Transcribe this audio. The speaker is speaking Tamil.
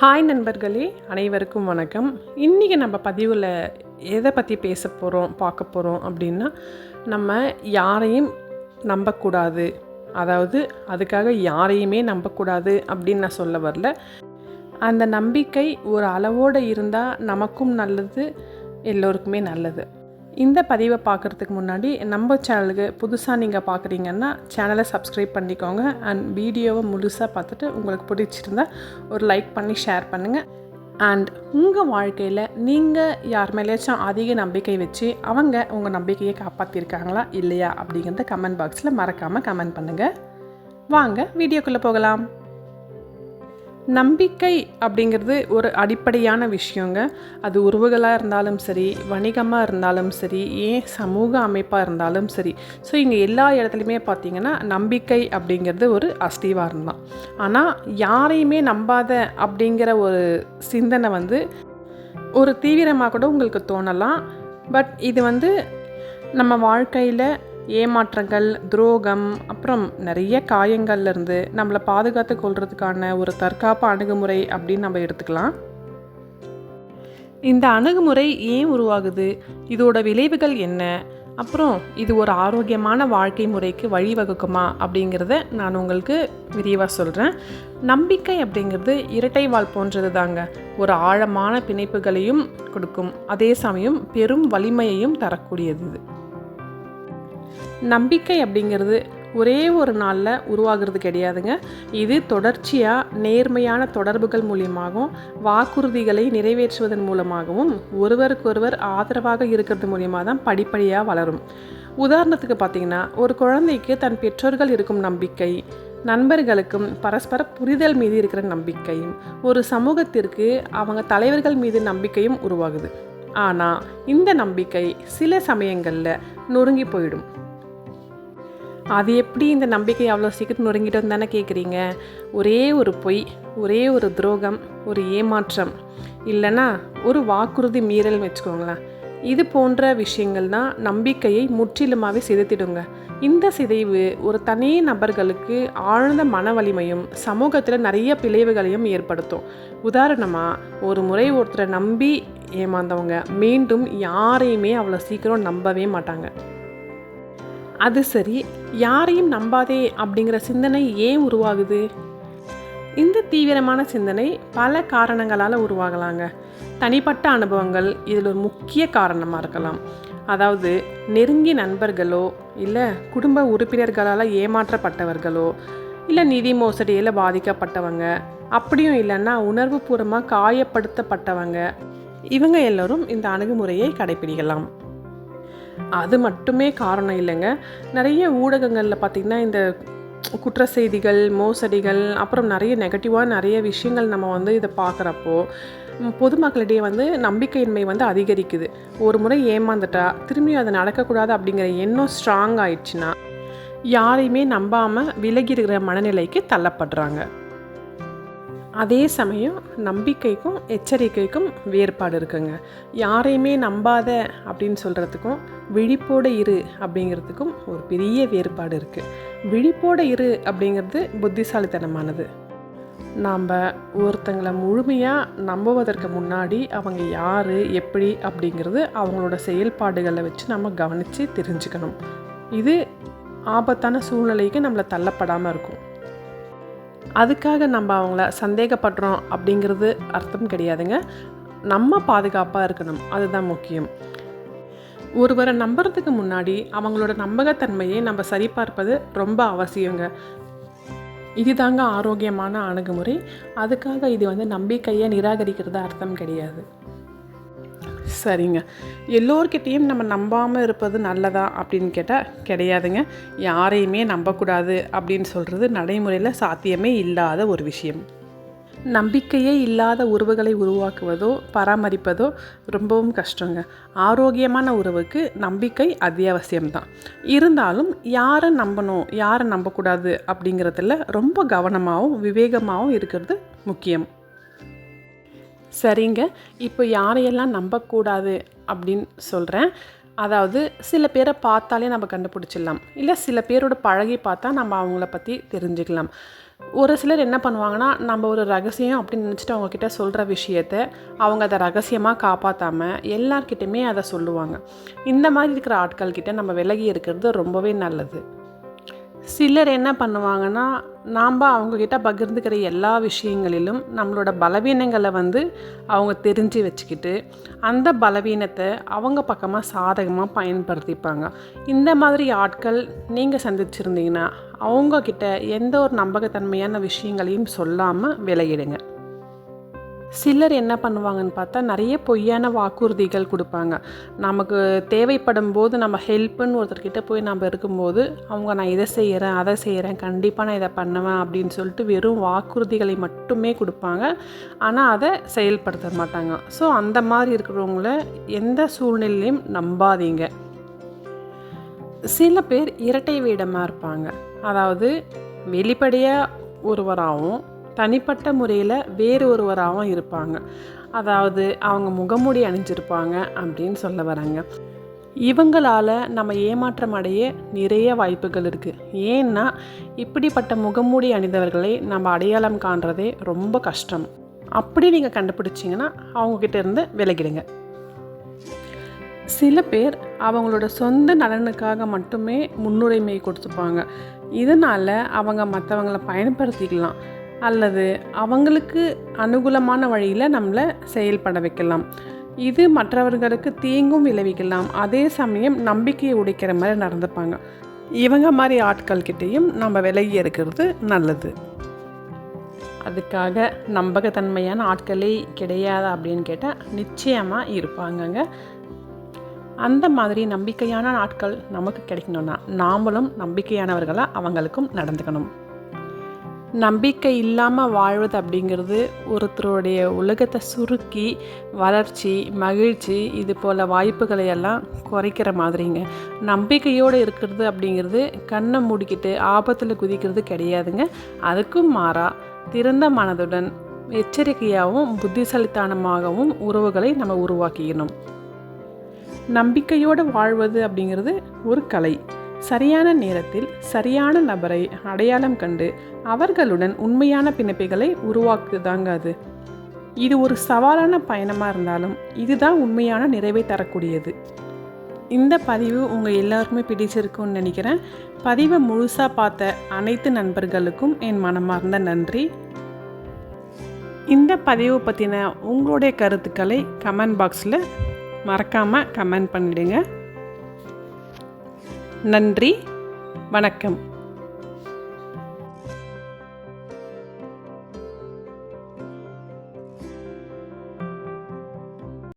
ஹாய் நண்பர்களே அனைவருக்கும் வணக்கம். இன்றைக்கி நம்ம பதிவில் எதை பற்றி பேச போகிறோம் பார்க்க போகிறோம் அப்படின்னா நம்ம யாரையும் நம்பக்கூடாது. அதாவது அதுக்காக யாரையுமே நம்பக்கூடாது அப்படின்னு நான் சொல்ல வரல. அந்த நம்பிக்கை ஒரு அளவோடு இருந்தால் நமக்கும் நல்லது எல்லோருக்குமே நல்லது. இந்த பதிவை பார்க்குறதுக்கு முன்னாடி நம்ம சேனலுக்கு புதுசாக நீங்கள் பார்க்குறீங்கன்னா சேனலை சப்ஸ்கிரைப் பண்ணிக்கோங்க. அண்ட் வீடியோவை முழுசாக பார்த்துட்டு உங்களுக்கு பிடிச்சிருந்தா ஒரு லைக் பண்ணி ஷேர் பண்ணுங்கள் அண்ட் உங்கள் வாழ்க்கையில் நீங்கள் யார் மேலேயாச்சும் அதிக நம்பிக்கை வச்சு அவங்க உங்கள் நம்பிக்கையை காப்பாற்றிருக்காங்களா இல்லையா அப்படிங்கிறத கமெண்ட் பாக்ஸில் மறக்காமல் கமெண்ட் பண்ணுங்கள் வாங்க வீடியோக்குள்ளே போகலாம். நம்பிக்கை அப்படிங்கிறது ஒரு அடிப்படையான விஷயங்க. அது உறவுகளாக இருந்தாலும் சரி வணிகமாக இருந்தாலும் சரி ஏன் சமூக அமைப்பாக இருந்தாலும் சரி. ஸோ இங்கே எல்லா இடத்துலையுமே பார்த்தீங்கன்னா நம்பிக்கை அப்படிங்கிறது ஒரு அஸ்திவாரம் தான். ஆனால் யாரையுமே நம்பாத அப்படிங்கிற ஒரு சிந்தனை வந்து ஒரு தீவிரமாக கூட உங்களுக்கு தோணலாம். பட் இது வந்து நம்ம வாழ்க்கையில் ஏமாற்றங்கள் துரோகம் அப்புறம் நிறைய காயங்கள்லேருந்து நம்மளை பாதுகாத்து கொள்றதுக்கான ஒரு தற்காப்பு அணுகுமுறை அப்படின்னு நம்ம எடுத்துக்கலாம். இந்த அணுகுமுறை ஏன் உருவாகுது? இதோட விளைவுகள் என்ன? அப்புறம் இது ஒரு ஆரோக்கியமான வாழ்க்கை முறைக்கு வழிவகுக்குமா? அப்படிங்கிறத நான் உங்களுக்கு விரிவாக சொல்கிறேன் நம்பிக்கை அப்படிங்கிறது இரட்டை வால் போன்றது தாங்க ஒரு ஆழமான பிணைப்புகளையும் கொடுக்கும். அதே சமயம் பெரும் வலிமையையும் தரக்கூடியது இது. நம்பிக்கை அப்படிங்கிறது ஒரே ஒரு நாளில் உருவாகிறது கிடையாதுங்க. இது தொடர்ச்சியாக நேர்மையான தொடர்புகள் மூலியமாகவும் வாக்குறுதிகளை நிறைவேற்றுவதன் மூலமாகவும் ஒருவருக்கொருவர் ஆதரவாக இருக்கிறது மூலியமாக தான் படிப்படியாக வளரும். உதாரணத்துக்கு பார்த்தீங்கன்னா ஒரு குழந்தைக்கு தன் பெற்றோர்கள் இருக்கும் நம்பிக்கை நண்பர்களுக்கும் பரஸ்பர புரிதல் மீது இருக்கிற நம்பிக்கையும் ஒரு சமூகத்திற்கு அவங்க தலைவர்கள் மீது நம்பிக்கையும் உருவாகுது. ஆனால் இந்த நம்பிக்கை சில சமயங்களில் நொறுங்கி போயிடும். அது எப்படி இந்த நம்பிக்கை அவ்வளோ சீக்கிரம் நொறுங்கிட்டோம் தானே கேட்குறீங்க ஒரே ஒரு பொய் ஒரே ஒரு துரோகம் ஒரு ஏமாற்றம் இல்லைன்னா ஒரு வாக்குறுதி மீறல் வச்சுக்கோங்களேன். இது போன்ற விஷயங்கள் தான் நம்பிக்கையை முற்றிலுமாகவே சிதைத்திடுங்க. இந்த சிதைவு ஒரு தனி நபர்களுக்கு ஆழ்ந்த மன வலிமையும் சமூகத்தில் நிறைய பிளவுகளையும் ஏற்படுத்தும். உதாரணமாக ஒரு முறை ஒருத்தரை நம்பி ஏமாந்தவங்க மீண்டும் யாரையுமே அவ்வளோ சீக்கிரம் நம்பவே மாட்டாங்க. அது சரி யாரையும் நம்பாதே அப்படிங்கிற சிந்தனை ஏன் உருவாகுது? இந்த தீவிரமான சிந்தனை பல காரணங்களால் உருவாகலாங்க. தனிப்பட்ட அனுபவங்கள் இதில் ஒரு முக்கிய காரணமாக இருக்கலாம். அதாவது நெருங்கிய நண்பர்களோ இல்லை குடும்ப உறுப்பினர்களால் ஏமாற்றப்பட்டவர்களோ இல்லை நிதி மோசடியில் பாதிக்கப்பட்டவங்க அப்படியும் இல்லைன்னா உணர்வுபூர்வமாக காயப்படுத்தப்பட்டவங்க இவங்க எல்லோரும் இந்த அணுகுமுறையை கடைபிடிக்கலாம் அது மட்டுமே காரணம் இல்லைங்க. நிறைய ஊடகங்களில் பார்த்திங்கன்னா இந்த குற்ற செய்திகள் மோசடிகள் அப்புறம் நிறைய நெகட்டிவாக நிறைய விஷயங்கள் நம்ம வந்து இதை பார்க்குறப்போ பொதுமக்களிடையே வந்து நம்பிக்கையின்மை வந்து அதிகரிக்குது. ஒரு முறை ஏமாந்துட்டா திரும்பியும் அது நடக்கக்கூடாது அப்படிங்கிற எண்ணம் ஸ்ட்ராங் ஆயிடுச்சுன்னா யாரையுமே நம்பாமல் விலகி இருக்கிற மனநிலைக்கு தள்ளப்படுறாங்க. அதே சமயம் நம்பிக்கைக்கும் எச்சரிக்கைக்கும் வேறுபாடு இருக்குங்க. யாரையுமே நம்பாத அப்படின்னு சொல்கிறதுக்கும் விழிப்போடு இரு அப்படிங்கிறதுக்கும் ஒரு பெரிய வேறுபாடு இருக்குது விழிப்போடு இரு அப்படிங்கிறது புத்திசாலித்தனமானது. நாம் ஒருத்தங்களை முழுமையாக நம்புவதற்கு முன்னாடி அவங்க யார் எப்படி அப்படிங்கிறது அவங்களோட செயல்பாடுகளை வச்சு நம்ம கவனித்து தெரிஞ்சுக்கணும். இது ஆபத்தான சூழ்நிலைக்கு நம்மளை தள்ளப்படாமல் இருக்கும். அதுக்காக நம்ம அவங்கள சந்தேகப்படுறோம் அப்படிங்கிறது அர்த்தம் கிடையாதுங்க. நம்ம பாதுகாப்பாக இருக்கணும். அதுதான் முக்கியம். ஒருவரை நம்புறதுக்கு முன்னாடி அவங்களோட நம்பகத்தன்மையை நம்ம சரிபார்ப்பது ரொம்ப அவசியங்க. இதுதாங்க ஆரோக்கியமான அணுகுமுறை. அதுக்காக இது வந்து நம்பிக்கையை நிராகரிக்கிறது அர்த்தம் கிடையாது. சரிங்க. எல்லோர்கிட்டேயும் நம்ம நம்பாமல் இருப்பது நல்லதா அப்படின்னு கேட்டால் கிடையாதுங்க. யாரையுமே நம்பக்கூடாது அப்படின்னு சொல்கிறது நடைமுறையில் சாத்தியமே இல்லாத ஒரு விஷயம். நம்பிக்கையே இல்லாத உறவுகளை உருவாக்குவதோ பராமரிப்பதோ ரொம்பவும் கஷ்டங்க. ஆரோக்கியமான உறவுக்கு நம்பிக்கை அத்தியாவசியம்தான். இருந்தாலும் யாரை நம்பணும் யாரை நம்பக்கூடாது அப்படிங்கிறதுல ரொம்ப கவனமாகவும் விவேகமாகவும் இருக்கிறது முக்கியம். சரிங்க இப்போ யாரையெல்லாம் நம்பக்கூடாது அப்படின்னு சொல்கிறேன் அதாவது சில பேரை பார்த்தாலே நம்ம கண்டுபிடிச்சிடலாம். இல்லை சில பேரோட பழகி பார்த்தா நம்ம அவங்கள பற்றி தெரிஞ்சுக்கலாம். ஒரு சிலர் என்ன பண்ணுவாங்கன்னா நம்ம ஒரு ரகசியம் அப்படின்னு நினச்சிட்டு அவங்கக்கிட்ட சொல்கிற விஷயத்த அவங்க அதை ரகசியமாக காப்பாற்றாமல் எல்லார்கிட்டையுமே அதை சொல்லுவாங்க. இந்த மாதிரி இருக்கிற ஆட்கள்கிட்ட நம்ம விலகி இருக்கிறது ரொம்பவே நல்லது. சிலர் என்ன பண்ணுவாங்கன்னா நாம் அவங்கக்கிட்ட பகிர்ந்துக்கிற எல்லா விஷயங்களிலும் நம்மளோட பலவீனங்களை வந்து அவங்க தெரிஞ்சு வச்சுக்கிட்டு அந்த பலவீனத்தை அவங்க பக்கமாக சாதகமாக பயன்படுத்திப்பாங்க. இந்த மாதிரி ஆட்கள் நீங்கள் சந்திச்சிருந்தீங்கன்னா அவங்கக்கிட்ட எந்த ஒரு நம்பகத்தன்மையான விஷயங்களையும் சொல்லாமல் விலகிடுங்க. சிலர் என்ன பண்ணுவாங்கன்னு பார்த்தா நிறைய பொய்யான வாக்குறுதிகள் கொடுப்பாங்க. நமக்கு தேவைப்படும் போது நம்ம ஹெல்ப்புன்னு ஒருத்தர்கிட்ட போய் நம்ம இருக்கும்போது அவங்க நான் இதை செய்கிறேன் அதை செய்கிறேன் கண்டிப்பாக நான் இதை பண்ணுவேன் அப்படின்னு சொல்லிட்டு வெறும் வாக்குறுதிகளை மட்டுமே கொடுப்பாங்க. ஆனால் அதை செயல்படுத்த மாட்டாங்க. ஸோ அந்த மாதிரி இருக்கிறவங்கள எந்த சூழ்நிலையும் நம்பாதீங்க. சில பேர் இரட்டை வேடமாக இருப்பாங்க. அதாவது வெளிப்படையாக ஒருவராகவும் தனிப்பட்ட முறையில் வேறு ஒருவராகவும் இருப்பாங்க. அதாவது அவங்க முகமூடி அணிஞ்சிருப்பாங்க அப்படின்னு சொல்ல வராங்க. இவங்களால் நம்ம ஏமாற்றம் அடைய நிறைய வாய்ப்புகள் இருக்குது ஏன்னா இப்படிப்பட்ட முகமூடி அணிந்தவர்களை நம்ம அடையாளம் காண்றதே ரொம்ப கஷ்டம். அப்படி நீங்கள் கண்டுபிடிச்சிங்கன்னா அவங்கக்கிட்ட இருந்து விலகிடுங்க. சில பேர் அவங்களோட சொந்த நலனுக்காக மட்டுமே முன்னுரிமை கொடுத்துப்பாங்க. இதனால் அவங்க மற்றவங்களை பயன்படுத்திக்கலாம். அல்லது அவங்களுக்கு அனுகூலமான வழியில் நம்மளை செயல்பட வைக்கலாம். இது மற்றவர்களுக்கு தீங்கும் விளைவிக்கலாம். அதே சமயம் நம்பிக்கையை உடைக்கிற மாதிரி நடந்துப்பாங்க. இவங்க மாதிரி ஆட்கள்கிட்டையும் நம்ம விலகி இருக்கிறது நல்லது. அதுக்காக நம்பகத்தன்மையான ஆட்களே கிடையாது அப்படின்னு கேட்டால் நிச்சயமாக இருப்பாங்கங்க. அந்த மாதிரி நம்பிக்கையான ஆட்கள் நமக்கு கிடைக்கணும்னா நாமளும் நம்பிக்கையானவர்களாக அவங்களுக்கும் நடந்துக்கணும். நம்பிக்கை இல்லாமல் வாழ்வது அப்படிங்கிறது ஒருத்தருடைய உலகத்தை சுருக்கி வளர்ச்சி மகிழ்ச்சி இது போல் வாய்ப்புகளை எல்லாம் குறைக்கிற மாதிரிங்க. நம்பிக்கையோடு இருக்கிறது அப்படிங்கிறது கண்ணை மூடிக்கிட்டு ஆபத்தில் குதிக்கிறது கிடையாதுங்க. அதுக்கும் மாறா திறந்த மனதுடன் எச்சரிக்கையாகவும் புத்திசாலித்தனமாகவும் உறவுகளை நம்ம உருவாக்கிக்கணும். நம்பிக்கையோடு வாழ்வது அப்படிங்கிறது ஒரு கலை. சரியான நேரத்தில் சரியான நபரை அடையாளம் கண்டு அவர்களுடன் உண்மையான பிணைப்புகளை உருவாக்குதாங்க அது. இது ஒரு சவாலான பயணமாக இருந்தாலும் இதுதான் உண்மையான நிறைவை தரக்கூடியது. இந்த பதிவு உங்கள் எல்லாருக்குமே பிடிச்சிருக்குன்னு நினைக்கிறேன். பதிவை முழுசாக பார்த்த அனைத்து நண்பர்களுக்கும் என் மனமார்ந்த நன்றி. இந்த பதிவு பற்றின உங்களுடைய கருத்துக்களை கமெண்ட் பாக்ஸில் மறக்காமல் கமெண்ட் பண்ணிவிடுங்க நன்றி வணக்கம்.